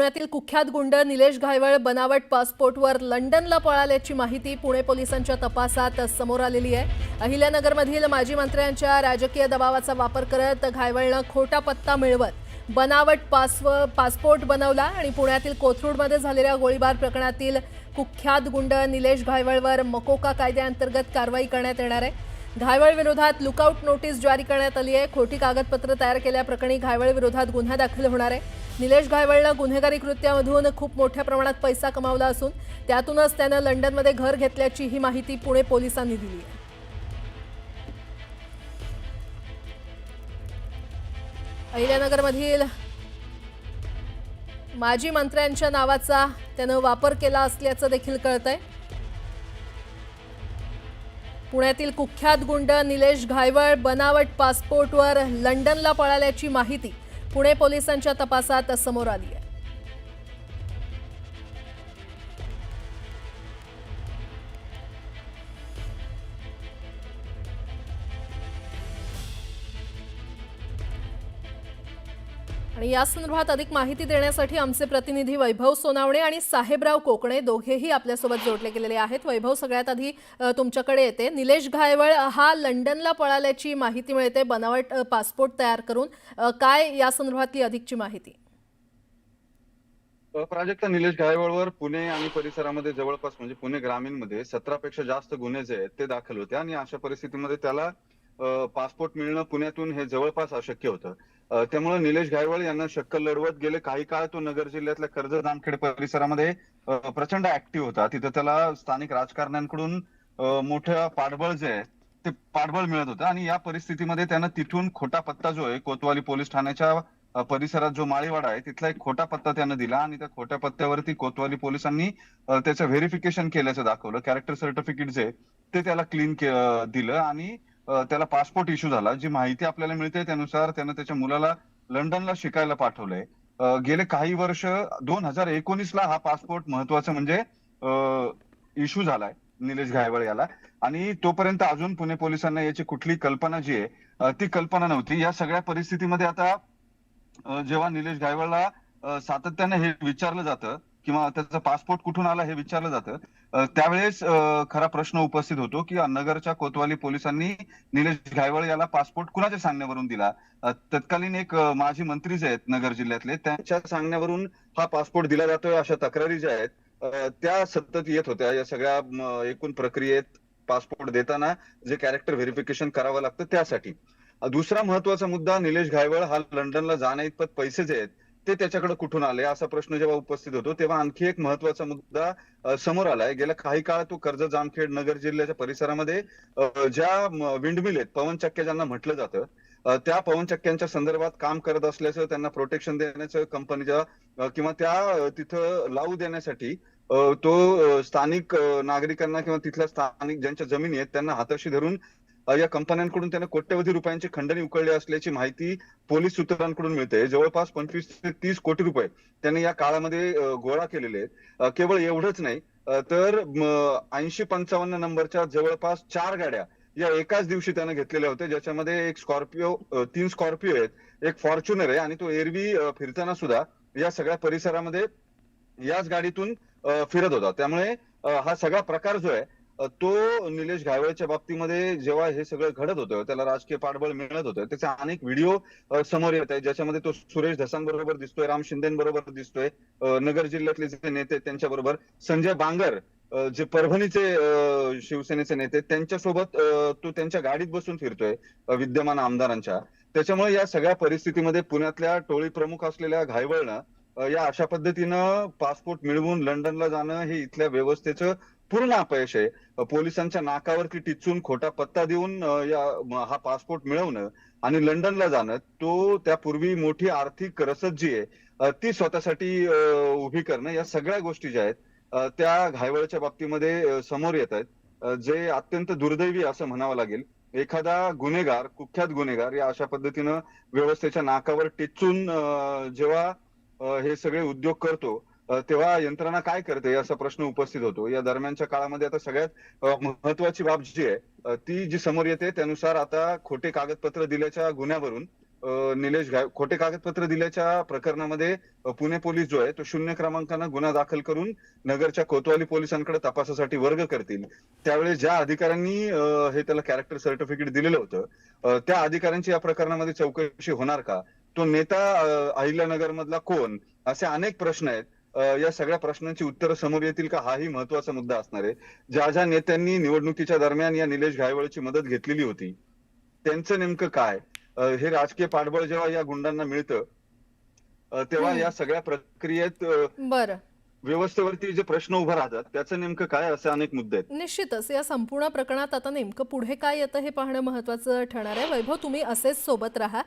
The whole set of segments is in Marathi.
पुण्यातील कुख्यात गुंड निलेश घायवळ बनावट पासपोर्टवर लंडनला पळाल्याची माहिती पुणे पोलिसांच्या तपासात समोर आलेली आहे. अहिल्यानगरमधील माजी मंत्र्यांच्या राजकीय दबावाचा वापर करत घायवळनं खोटा पत्ता मिळवत बनावट पासव पासपोर्ट बनवला आणि पुण्यातील कोथरूडमध्ये झालेल्या गोळीबार प्रकरणातील कुख्यात गुंड निलेश घायवळवर मकोका कायद्याअंतर्गत कारवाई करण्यात येणार आहे. घायवळ विरोधात लुकआउट नोटीस जारी करण्यात आली आहे. खोटी कागदपत्र तयार केल्याप्रकरणी घायवळ विरोधात गुन्हा दाखल होणार आहे. निलेश घायवळनं गुन्हेगारी कृत्यामधून खूप मोठ्या प्रमाणात पैसा कमावला असून त्यातूनच त्यानं लंडनमध्ये घर घेतल्याची ही माहिती पुणे पोलिसांनी दिली आहे. अहिल्यानगरमधील माजी मंत्र्यांच्या नावाचा त्यानं वापर केला असल्याचं देखील कळतंय. पुण्यातील कुख्यात गुंड निलेश घायवळ बनावट पासपोर्टवर लंडनला पळाल्याची माहिती पुणे पोलिसांच्या तपासात समोर आली आहे. आणि या संदर्भात अधिक माहिती देण्यासाठी आमचे प्रतिनिधी वैभव सोनावणे आणि साहेबराव कोकणे दोघेही आपल्यासोबत जोडले गेलेले आहेत. वैभव सगळ्यात आधी तुमच्याकडे येते. निलेश घायवळ हा लंडनला पळाल्याची माहिती मिळते. बनावट पासपोर्ट तयार करून काय या संदर्भातली अधिकची माहिती? प्राजक्ता निलेश गायवळवर पुणे आणि परिसरामध्ये जवळपास म्हणजे पुणे ग्रामीणमध्ये सतरा पेक्षा जास्त गुन्हे जे आहेत ते दाखल होते आणि अशा परिस्थितीमध्ये त्याला पासपोर्ट मिळणं पुण्यातून हे जवळपास अशक्य होतं. त्यामुळे निलेश गायवळ यांना शक्कल लढवत गेले. काही काळ तो नगर जिल्ह्यातल्या कर्जत जामखेड परिसरामध्ये प्रचंड ऍक्टिव्ह होता. तिथं त्याला स्थानिक राजकारण्यांकडून मोठ्या पाठबळ जे आहे ते पाठबळ मिळत होतं. आणि या परिस्थितीमध्ये त्यानं तिथून खोटा पत्ता जो आहे कोतवाली पोलीस ठाण्याच्या परिसरात जो माळीवाडा आहे तिथला एक खोटा पत्ता त्यानं दिला. आणि त्या खोट्या पत्त्यावरती कोतवाली पोलिसांनी त्याचं व्हेरिफिकेशन केल्याचं दाखवलं. कॅरेक्टर सर्टिफिकेट जे ते त्याला क्लीन दिलं. आणि त्याला पासपोर्ट इश्यू झाला. जी माहिती आपल्याला मिळते त्यानुसार त्यानं त्याच्या मुलाला लंडनला शिकायला पाठवलंय. गेले काही वर्ष दोन हजार एकोणीस ला हा पासपोर्ट महत्त्वाचा म्हणजे इश्यू झालाय निलेश घायवळ याला. आणि तोपर्यंत अजून पुणे पोलिसांना याची कुठली कल्पना जी आहे ती कल्पना नव्हती. या सगळ्या परिस्थितीमध्ये आता जेव्हा निलेश गायवळला सातत्याने हे विचारलं जातं किंवा त्याचा पासपोर्ट कुठून आला हे विचारलं जातं. त्यावेळेस खरा प्रश्न उपस्थित होतो की नगरच्या कोतवाली पोलिसांनी निलेश घायवळ याला पासपोर्ट कुणाच्या सांगण्यावरून दिला? तत्कालीन एक माजी मंत्री जे आहेत नगर जिल्ह्यातले. त्यांच्या सांगण्यावरून हा पासपोर्ट दिला जातोय अशा तक्रारी ज्या आहेत त्या सतत येत होत्या. या सगळ्या एकूण प्रक्रियेत पासपोर्ट देताना जे कॅरेक्टर व्हेरिफिकेशन करावं लागतं त्यासाठी. दुसरा महत्त्वाचा मुद्दा निलेश घायवळ हा लंडनला जाण्या इतपत पैसे जे आहेत. ते त्याच्याकडे कुठून आले? असा प्रश्न जेव्हा उपस्थित होतो तेव्हा आणखी एक महत्त्वाचा मुद्दा समोर आलाय. गेल्या काही काळ तो कर्ज जामखेड नगर जिल्ह्याच्या परिसरामध्ये ज्या विंडमिल आहेत पवनचक्क्या ज्यांना म्हटलं जातं त्या पवनचक्क्यांच्या संदर्भात काम करत असल्याचं त्यांना प्रोटेक्शन देण्याचं कंपनीच्या किंवा त्या तिथं लावू देण्यासाठी तो स्थानिक नागरिकांना किंवा तिथल्या स्थानिक ज्यांच्या जमिनी आहेत त्यांना हाताशी धरून या कंपन्यांकडून त्याने कोट्यवधी रुपयांची खंडणी उकळली असल्याची माहिती पोलीस सूत्रांकडून मिळते. जवळपास पंचवीस ते तीस कोटी रुपये त्यांनी या काळामध्ये गोळा केलेले आहेत. केवळ एवढंच नाही तर ऐंशी पंचावन्न नंबरच्या जवळपास चार गाड्या या एकाच दिवशी त्यानं घेतलेल्या होत्या ज्याच्यामध्ये एक स्कॉर्पिओ तीन स्कॉर्पिओ आहेत एक फॉर्च्युनर आहे आणि तो एरवी फिरताना सुद्धा या सगळ्या परिसरामध्ये याच गाडीतून फिरत होता. त्यामुळे हा सगळा प्रकार जो आहे तो निलेश घायवळच्या बाबतीमध्ये जेव्हा हे सगळं घडत होतं त्याला राजकीय पाठबळ मिळत होतं त्याचे अनेक व्हिडिओ समोर येत आहेत ज्याच्यामध्ये तो सुरेश धसांबरोबर दिसतोय राम शिंदेबरोबर दिसतोय नगर जिल्ह्यातले जे नेते त्यांच्या त्यांच्याबरोबर संजय बांगर जे परभणीचे शिवसेनेचे नेते त्यांच्यासोबत तो त्यांच्या गाडीत बसून फिरतोय विद्यमान आमदारांच्या. त्याच्यामुळे या सगळ्या परिस्थितीमध्ये पुण्यातल्या टोळी प्रमुख असलेल्या घायवळनं या अशा पद्धतीनं पासपोर्ट मिळवून लंडनला जाणं हे इथल्या व्यवस्थेचं पूर्ण अपयश आहे. पोलिसांच्या नाकावरती टिचून खोटा पत्ता देऊन या हा पासपोर्ट मिळवणं आणि लंडनला जाणं तो त्यापूर्वी मोठी आर्थिक रसद जी आहे ती स्वतःसाठी उभी करणं या सगळ्या गोष्टी ज्या आहेत त्या घायवळच्या बाबतीमध्ये समोर येत आहेत. जे अत्यंत दुर्दैवी असं म्हणावं लागेल एखादा गुन्हेगार कुख्यात गुन्हेगार या अशा पद्धतीनं व्यवस्थेच्या नाकावर टिचून जेव्हा हे सगळे उद्योग करतो तेव्हा यंत्रणा काय करते असा प्रश्न उपस्थित होतो. या दरम्यानच्या काळामध्ये आता सगळ्यात महत्वाची बाब जी आहे ती जी समोर येते त्यानुसार आता खोटे कागदपत्र दिल्याच्या गुन्ह्यावरून निलेश घाय खोटे कागदपत्र दिल्याच्या प्रकरणामध्ये पुणे पोलीस जो आहे तो शून्य क्रमांकानं गुन्हा दाखल करून नगरच्या कोतवाली पोलिसांकडे तपासासाठी वर्ग करतील. त्यावेळेस ज्या अधिकाऱ्यांनी हे त्याला कॅरेक्टर सर्टिफिकेट दिलेलं होतं त्या अधिकाऱ्यांची या प्रकरणामध्ये चौकशी होणार का? तो नेता अहिल्यानगर मधला कोण? असे अनेक प्रश्न आहेत. या सगळ्या प्रश्नांची उत्तरं समोर येतील का? हाही महत्त्वाचा मुद्दा असणार आहे. ज्या ज्या नेत्यांनी निवडणुकीच्या दरम्यान या निलेश घायवळची मदत घेतलेली होती त्यांचं नेमकं काय? हे राजकीय पाठबळ जेव्हा या गुंडांना मिळतं तेव्हा. या सगळ्या प्रक्रियेत बरं. व्यवस्थेवरती जे प्रश्न उभे राहतात त्याचं नेमकं काय असे अनेक मुद्दे आहेत? निश्चितच. या संपूर्ण प्रकरणात आता नेमकं पुढे काय येतं हे पाहणं महत्त्वाचं ठरणार आहे. वैभव तुम्ही असेच सोबत राहा.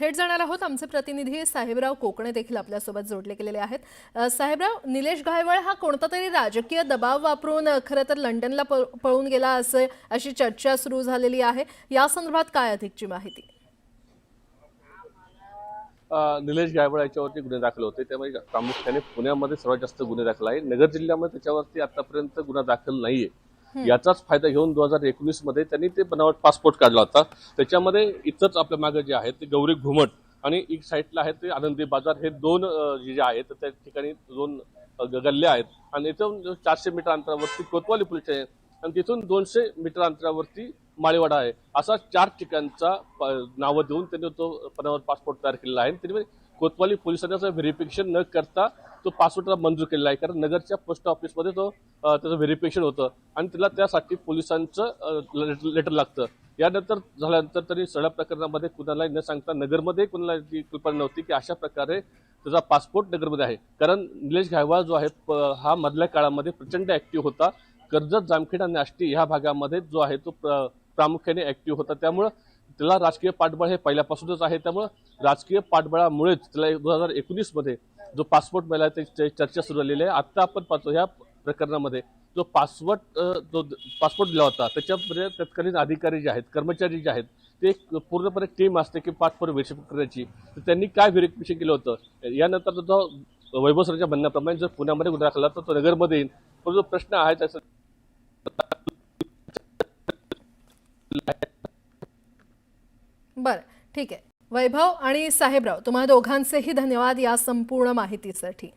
थेट जाणार आहोत आमचे प्रतिनिधी साहेबराव कोकणे देखील आपल्यासोबत जोडले गेलेले आहेत. साहेबराव निलेश गायवळ हा कोणता तरी राजकीय दबाव वापरून खरं तर लंडनला पळून गेला असे अशी चर्चा सुरू झालेली आहे. या संदर्भात काय अधिकची माहिती? निलेश गायवळ याच्यावरती गुन्हे दाखल होते. त्यामुळे प्रामुख्याने पुण्यामध्ये सर्वात जास्त गुन्हे दाखल आहे नगर जिल्ह्यामध्ये त्याच्यावरती आतापर्यंत गुन्हा दाखल नाहीये. याचाच फायदा घेऊन दोन हजार एकोणीसमध्ये त्यांनी ते बनावट पासपोर्ट काढला होता. त्याच्यामध्ये इथंच आपल्या मागे जे आहे ते गौरी घुमट आणि एक साईडला आहे ते आनंदी बाजार. हे दोन जे आहेत त्या ठिकाणी दोन अ, ग- गल्ल्या आहेत. आणि इथून चारशे मीटर अंतरावरती कोतवाली पोलीस आहे आणि तिथून दोनशे मीटर अंतरावरती माळीवाडा आहे. असा चार ठिकाणचा प- नावं देऊन त्यांनी तो बनावट पासपोर्ट तयार केलेला आहे. त्यांनी म्हणजे कोतवाली पोलिसांनी असं व्हेरिफिकेशन न करता तो पासपोर्टला मंजूर केलेला आहे. कारण नगरच्या पोस्ट ऑफिसमध्ये तो त्याचं व्हेरिफिकेशन होतं. आणि त्याला त्यासाठी पोलिसांचं लेटर लागतं. यानंतर झाल्यानंतर तरी सगळ्या प्रकरणामध्ये कुणालाही न सांगता नगरमध्ये कुणाला ती कल्पना नव्हती की अशा प्रकारे त्याचा पासपोर्ट नगरमध्ये आहे. कारण निलेश घायवाळ जो आहे प- हा मधल्या काळामध्ये प्रचंड ऍक्टिव्ह होता. कर्जत जामखेड आणि आष्टी ह्या भागामध्ये जो आहे तो प्र- प्रामुख्याने ऍक्टिव्ह होता. त्यामुळं त्याला राजकीय पाठबळ हे पहिल्यापासूनच आहे. त्यामुळं राजकीय पाठबळामुळेच त्याला दोन हजार एकोणीसमध्ये जो पासपोर्ट मिळाला त्याची चर्चा सुरू झालेली आहे. आत्ता आपण पाहतो ह्या प्रकरणामध्ये जो पासपोर्ट जो द- पासपोर्ट दिला होता त्याच्यामध्ये तत्कालीन अधिकारी जे आहेत कर्मचारी जे आहेत ते एक पूर्णपणे टीम असते की पासपोर्ट व्हेरिफिकेशन करण्याची. तर त्यांनी काय व्हेरिफिकेशन केलं होतं? यानंतर जो वैभव सरच्या म्हणण्याप्रमाणे जर पुण्यामध्ये गुन्हा दाखल तर तो नगरमध्ये येईल पण जो प्रश्न आहे त्याचा बरं ठीक आहे. वैभव आणि साहेबराव तुम्हाला दोघांचेही धन्यवाद या संपूर्ण माहितीसाठी.